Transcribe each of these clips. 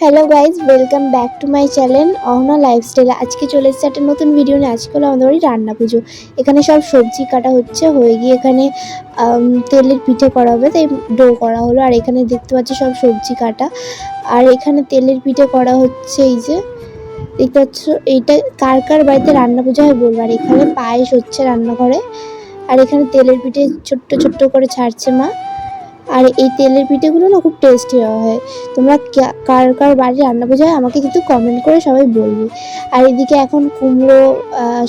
Hello guys welcome back to my channel Ahana lifestyle আজকে চলে এসেছে একটা নতুন ভিডিও নিয়ে। আজকে হলো আমাদের রান্না পুজো। এখানে সব সবজি কাটা হচ্ছে, হয়ে গিয়ে এখানে তেলের পিঠে করা হবে, তাই ডো করা হলো। আর এখানে দেখতে পাচ্ছি সব সবজি কাটা। আর এখানে তেলের পিঠে করা হচ্ছে এই যে, দেখতে পাচ্ছ, এইটা কার কার বাড়িতে রান্না পুজো হয় বলব। আর এখানে পায়েস হচ্ছে রান্নাঘরে। আর এখানে তেলের পিঠে ছোট্ট ছোট্ট করে ছাড়ছে মা। আর এই তেলের পিঠেগুলো না খুব টেস্টি হয়। তোমরা কার কার বাড়ি রান্না বোঝায় আমাকে কিন্তু কমেন্ট করে সবাই বলবে। আর এদিকে এখন কুমড়ো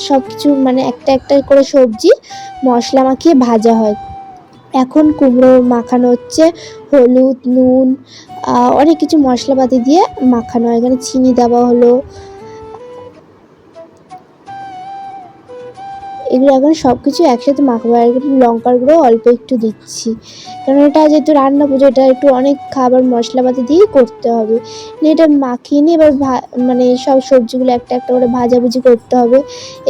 সব কিছু মানে একটা একটা করে সবজি, মশলা মাখিয়ে ভাজা হয়। এখন কুমড়ো মাখানো হচ্ছে, হলুদ, নুন অনেক কিছু মশলাপাতি দিয়ে মাখানো হয়। এখানে চিনি দেওয়া হলো এগুলো এখন সব কিছু একসাথে মাখাবো আর লঙ্কার গুঁড়ো অল্প একটু দিচ্ছি। কারণ এটা যেহেতু রান্না পুজো, এটা একটু অনেক খাবার মশলাপাতি দিয়েই করতে হবে। এটা মাখিয়ে নিয়ে এবার মানে সব সবজিগুলো একটা একটা করে ভাজাভুজি করতে হবে।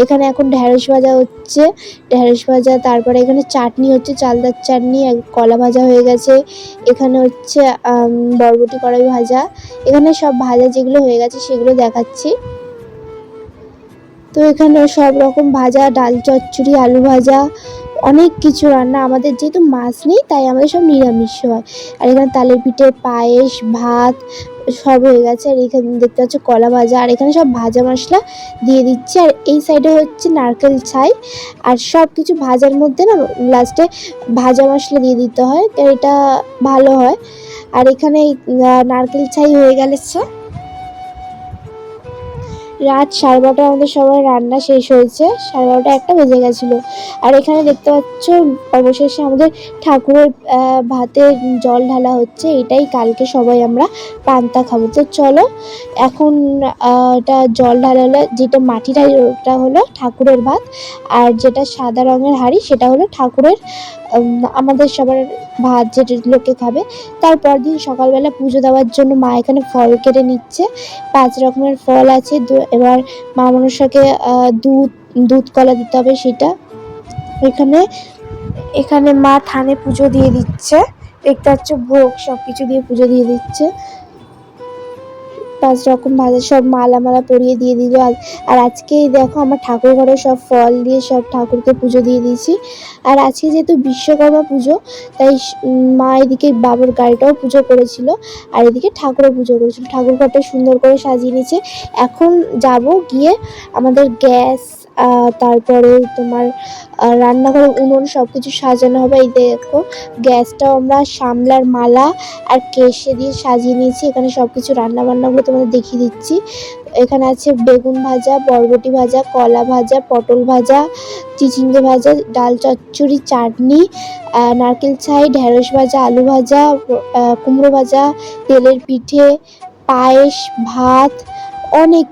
এখানে এখন ঢ্যাঁড়স ভাজা হচ্ছে। ঢ্যাঁড়স ভাজা, তারপরে এখানে চাটনি হচ্ছে, চালদার চাটনি কলা ভাজা হয়ে গেছে। এখানে হচ্ছে বরবটি কড়াই ভাজা। এখানে সব ভাজা যেগুলো হয়ে গেছে সেগুলো দেখাচ্ছি। তো এখানে সব রকম ভাজা, ডাল চচ্চড়ি, আলু ভাজা, অনেক কিছু রান্না। আমাদের যেহেতু মাছ নেই, তাই আমাদের সব নিরামিষ হয়। আর এখানে তালের পিঠে পায়েস, ভাত সব হয়ে গেছে। আর এখানে দেখতে পাচ্ছ কলা ভাজা। আর এখানে সব ভাজা মশলা দিয়ে দিচ্ছি। আর এই সাইডে হচ্ছে নারকেল ছাই। আর সব কিছু ভাজার মধ্যে না লাস্টে ভাজা মশলা দিয়ে দিতে হয়। তো এটা ভালো হয়। আর এখানে নারকেল ছাই হয়ে গেলে রাত সাড়ে বারোটা আমাদের সবাই রান্না শেষ হয়েছে। সাড়ে বারোটা একটা বেজে গেছিল। আর এখানে দেখতে পাচ্ছ, অবশেষে আমাদের ঠাকুরের ভাতে জল ঢালা হচ্ছে। এটাই কালকে সবাই আমরা পান্তা খাব। তো চলো, এখন এটা জল ঢালা হলো, যেটা হাঁড়ি ওটা হলো ঠাকুরের ভাত। আর যেটা সাদা রঙের হাঁড়ি, সেটা হলো ঠাকুরের আমাদের সবার ভাত যেটা লোকে খাবে। তারপর দিন সকালবেলা পুজো দেওয়ার জন্য মা এখানে ফল কেটে নিচ্ছে। পাঁচ রকমের ফল আছে। এবার মা মনসাকে দুধ দুধ কলা দিতে হবে সেটা। এখানে এখানে মা থানে পুজো দিয়ে দিচ্ছে। দেখতে পাচ্ছ ভোগ সব কিছু দিয়ে পুজো দিয়ে দিচ্ছে। পাঁচ রকম ভাজা সব মালা মালা পরিয়ে দিয়ে দিল। আর আজকেই দেখো আমার ঠাকুর ঘরে সব ফল দিয়ে সব ঠাকুরকে পুজো দিয়ে দিয়েছি। আর আজকে যেহেতু বিশ্বকর্মা পুজো, তাই মা এদিকে বাবুর গাড়িটাও পুজো করেছিল। আর এদিকে ঠাকুরও পুজো করেছিল। ঠাকুর ঘরটা সুন্দর করে সাজিয়ে নিয়েছে। এখন যাব গিয়ে আমাদের গ্যাস তারপরে তোমার আহ, রান্নাঘরে উনুন সব কিছু সাজানো হবে। এই দেখো গ্যাসটাও আমরা সামলার মালা আর কেশে দিয়ে সাজিয়ে নিয়েছি। এখানে সব কিছু রান্না বান্নাগুলো তোমাদের দেখিয়ে দিচ্ছি। এখানে আছে বেগুন ভাজা বরবটি ভাজা কলা ভাজা পটল ভাজা চিচিঙ্গে ভাজা ডাল চচ্চড়ি চাটনি নারকেল ছাই ঢেঁড়স ভাজা আলু ভাজা কুমড়ো ভাজা তেলের পিঠে পায়েস ভাত অনেক